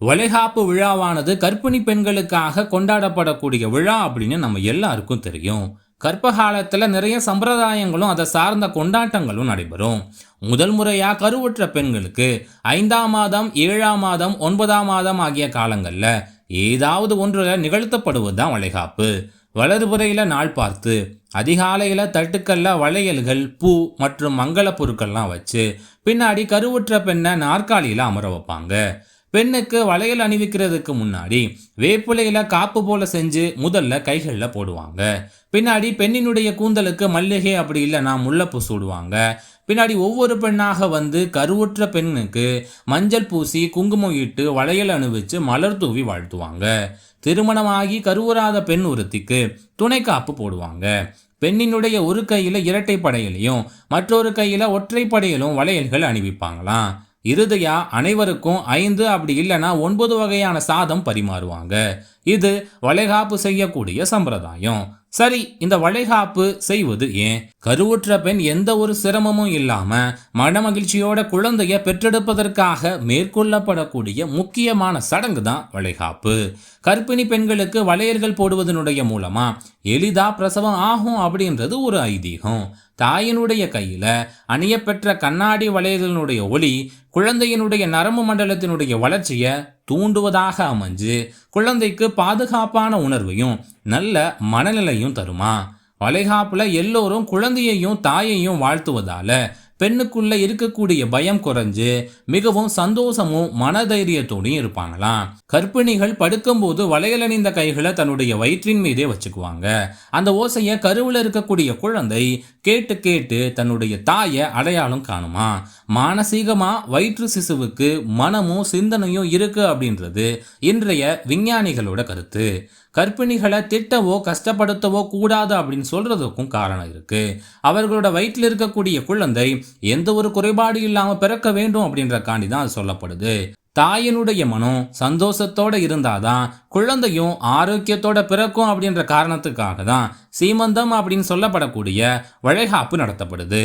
வளைகாப்பு விழாவானது கர்ப்பிணி பெண்களுக்காக கொண்டாடப்படக்கூடிய விழா அப்படின்னு நம்ம எல்லாருக்கும் தெரியும். கற்பகாலத்தில் நிறைய சம்பிரதாயங்களும் அதை சார்ந்த கொண்டாட்டங்களும் நடைபெறும். முதல் முறையாக கருவுற்ற பெண்களுக்கு ஐந்தாம் மாதம் ஏழாம் மாதம் ஒன்பதாம் மாதம் ஆகிய காலங்களில் ஏதாவது ஒன்றில் நிகழ்த்தப்படுவது தான் வளைகாப்பு வளர்புறையில் நாள் பார்த்து அதிகாலையில் தட்டுக்கல்ல வளையல்கள் பூ மற்றும் மங்கள பொருட்கள்லாம் வச்சு பின்னாடி கருவுற்ற பெண்ணை நாற்காலியில் அமர வைப்பாங்க. பெண்ணுக்கு வளையல் அணிவிக்கிறதுக்கு முன்னாடி வேப்பிலையில காப்பு போல செஞ்சு முதல்ல கைகளில் போடுவாங்க. பின்னாடி பெண்ணினுடைய கூந்தலுக்கு மல்லிகை அப்படி இல்லைன்னா முல்லைப்பூ சூடுவாங்க. பின்னாடி ஒவ்வொரு பெண்ணாக வந்து கருவுற்ற பெண்ணுக்கு மஞ்சள் பூசி குங்குமம் இட்டு வளையல் அணிவிச்சு மலர் தூவி வாழ்த்துவாங்க. திருமணமாகி கருவுறாத பெண் ஒருத்திக்கு துணை காப்பு போடுவாங்க. பெண்ணினுடைய ஒரு கையில் இரட்டை படையிலையும் மற்றொரு கையில் ஒற்றை படையிலும் வளையல்கள் அணிவிப்பாங்களாம். இறுதியா அனைவருக்கும் ஐந்து அப்படி இல்லைன்னா ஒன்பது வகையான சாதம் பரிமாறுவாங்க. இது வளைகாப்பு செய்யக்கூடிய சம்பிரதாயம். சரி இந்த வளைகாப்பு செய்வது ஏன்? கருவுற்ற பெண் எந்த ஒரு சிரமமும் இல்லாம மனமகிழ்ச்சியோட குழந்தைய பெற்றெடுப்பதற்காக மேற்கொள்ளப்படக்கூடிய முக்கியமான சடங்கு தான் வளைகாப்பு. கர்ப்பிணி பெண்களுக்கு வளையல்கள் போடுவதனுடைய மூலமா எளிதா பிரசவம் ஆகும் அப்படின்றது ஒரு ஐதீகம். தாயினுடைய கையில் அணியப்பெற்ற கண்ணாடி வளையலினுடைய ஒளி குழந்தையினுடைய நரம்பு மண்டலத்தினுடைய வளர்ச்சியை தூண்டுவதாக அமைஞ்சு குழந்தைக்கு பாதுகாப்பான உணர்வையும் நல்ல மனநிலையும் தருமா? வளைகாப்பில் எல்லோரும் குழந்தையையும் தாயையும் வாழ்த்துவதால பெண்ணுக்குள்ள இருக்கக்கூடிய பயம் குறைஞ்சு மிகவும் சந்தோஷமும் மனதைரியத்தோடையும் இருப்பாங்களாம். கர்ப்பிணிகள் படுக்கும்போது வளையலணிந்த கைகளை தன்னுடைய வயிற்றின் மீதே வச்சுக்குவாங்க. அந்த ஓசையை கருவில் இருக்கக்கூடிய குழந்தை கேட்டு கேட்டு தன்னுடைய தாயை அடையாளம் காணுமா? மானசீகமா வயிற்று சிசுவுக்கு மனமும் சிந்தனையும் இருக்கு அப்படின்றது இன்றைய விஞ்ஞானிகளோட கருத்து. கர்ப்பிணிகளை திட்டவோ கஷ்டப்படுத்தவோ கூடாது அப்படின்னு சொல்றதுக்கும் காரணம் இருக்கு. அவர்களோட வயிற்றில் இருக்கக்கூடிய குழந்தை எந்த ஒரு குறைபாடு இல்லாமல் பிறக்க வேண்டும் அப்படின்றக்காண்டி தான் அது சொல்லப்படுது. தாயினுடைய மனம் சந்தோஷத்தோட இருந்தாதான் குழந்தையும் ஆரோக்கியத்தோட பிறக்கும் அப்படின்ற காரணத்துக்காக தான் சீமந்தம் அப்படின்னு சொல்லப்படக்கூடிய வளைகாப்பு நடத்தப்படுது.